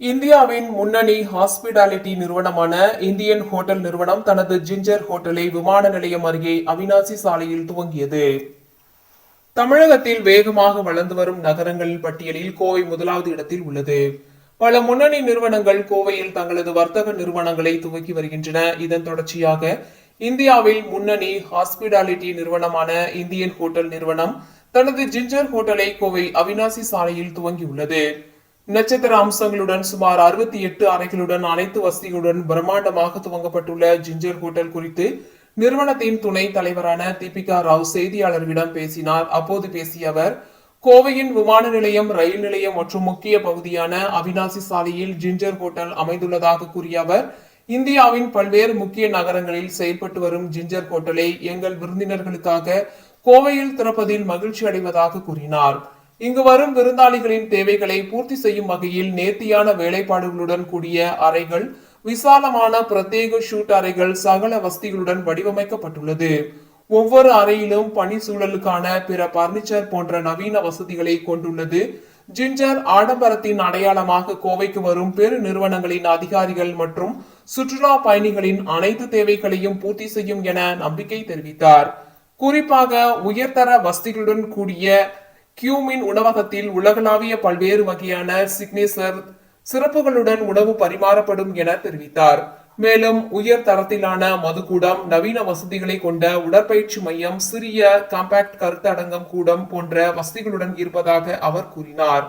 இந்தியாவின் முன்னணி ஹாஸ்பிடாலிட்டி நிறுவனமான இந்தியன் ஹோட்டல் நிறுவனம் தனது ஜிஞ்சர் ஹோட்டலை விமான நிலையம் அருகே அவினாசி சாலையில் துவங்கியது. தமிழகத்தில் வேகமாக வளர்ந்து வரும் நகரங்களின் பட்டியலில் கோவை முதலாவது இடத்தில் உள்ளது. பல முன்னணி நிறுவனங்கள் கோவையில் தங்களது வர்த்தக நிறுவனங்களை துவக்கி வருகின்றன. இதன் தொடர்ச்சியாக இந்தியாவில் முன்னணி ஹாஸ்பிடாலிட்டி நிறுவனமான இந்தியன் ஹோட்டல் நிறுவனம் தனது ஜிஞ்சர் ஹோட்டலை கோவை அவினாசி சாலையில் துவங்கியுள்ளது. நட்சத்திர அம்சங்களுடன் சுமார் அறுபத்தி எட்டு அறைகளுடன் அனைத்து வசதிகளுடன் பிரம்மாண்டமாக துவங்கப்பட்டுள்ள ஜிஞ்சர் ஹோட்டல் குறித்து நிறுவனத்தின் துணை தலைவரான தீபிகா ராவ் செய்தியாளர்களிடம் பேசினார். அப்போது பேசிய அவர் கோவையின் விமான நிலையம் ரயில் நிலையம் மற்றும் முக்கிய பகுதியான அவினாசி சாலையில் ஜிஞ்சர் ஹோட்டல் அமைந்துள்ளதாக கூறிய அவர் இந்தியாவின் பல்வேறு முக்கிய நகரங்களில் செயல்பட்டு வரும் ஜிஞ்சர் ஹோட்டலை எங்கள் விருந்தினர்களுக்காக கோவையில் திறப்பதில் மகிழ்ச்சி அடைவதாக கூறினார். இங்கு வரும் விருந்தாளிகளின் தேவைகளை பூர்த்தி செய்யும் வகையில் நேர்த்தியான வேலைப்பாடுகளுடன் கூடிய அறைகள் விசாலமான பிரத்யேக ஷூட் அறைகள் சகல வசதிகளுடன் வடிவமைக்கப்பட்டுள்ளது. ஒவ்வொரு அறையிலும் பணி சூழலுக்கான பிற பர்னிச்சர் போன்ற நவீன வசதிகளை கொண்டுள்ளது. ஜிஞ்சர் ஆடம்பரத்தின் அடையாளமாக கோவைக்கு வரும் பெரு நிறுவனங்களின் அதிகாரிகள் மற்றும் சுற்றுலா பயணிகளின் அனைத்து தேவைகளையும் பூர்த்தி செய்யும் என நம்பிக்கை தெரிவித்தார். குறிப்பாக உயர்தர வசதிகளுடன் கூடிய கியூமின் உணவகத்தில் உலகளாவிய பல்வேறு வகையான சிக்னேச்சர் சிறப்புகளுடன் உணவு பரிமாறப்படும் என தெரிவித்தார். மேலும் உயர் தரத்திலான மதுக்கூடம் நவீன வசதிகளை கொண்ட உடற்பயிற்சி மையம் சிறிய காம்பாக்ட் கருத்தடங்கம் கூடம் போன்ற வசதிகளுடன் இருப்பதாக அவர் கூறினார்.